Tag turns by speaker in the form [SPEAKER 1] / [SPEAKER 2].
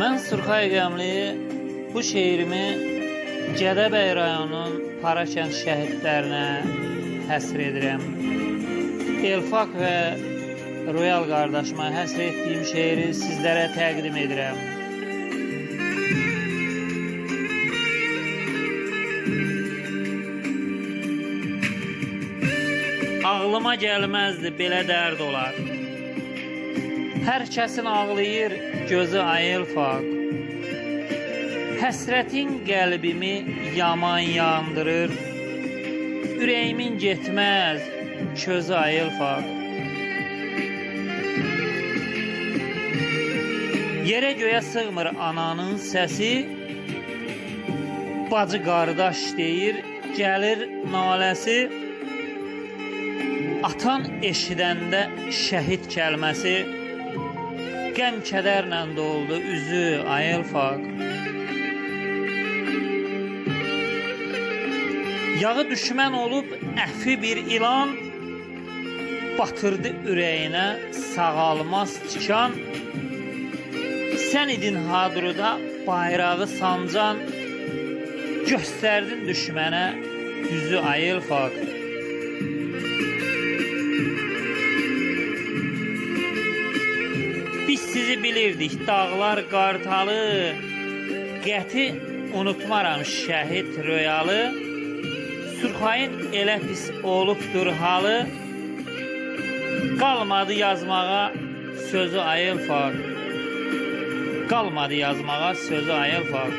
[SPEAKER 1] Mən Surxay Qəmli bu şeirimi Gədəbəy rayonunun Parakənd şəhidlərinə həsr edirəm. Elfaq və Royal qardaşıma həsr etdiyim şeiri sizlərə təqdim edirəm. Ağlıma gəlməzdi belə dərd olar. Hər kəsin ağlayır gözü ayıl faq. Həsrətin qəlbimi yaman yandırır. Ürəyimin getməz közü ayıl faq. Yerə göyə sığmır ananın səsi. Bacı qardaş deyir, gəlir naləsi. Atan eşidəndə şəhid kəlməsi qəm kədərlə doldu üzü ayıl faq. Yağı düşmən olub əfi bir ilan batırdı ürəyinə sağalmaz tikan. Sən idin hadruda bayrağı sancan, göstərdin düşmənə yüzü ayıl faq. Sizi bilirdik dağlar qartalı. Qəti unutmaram şəhid röyalı. Surxayın elə pis olubdur halı. Qalmadı yazmağa sözü ayıl faq Qalmadı yazmağa sözü ayıl faq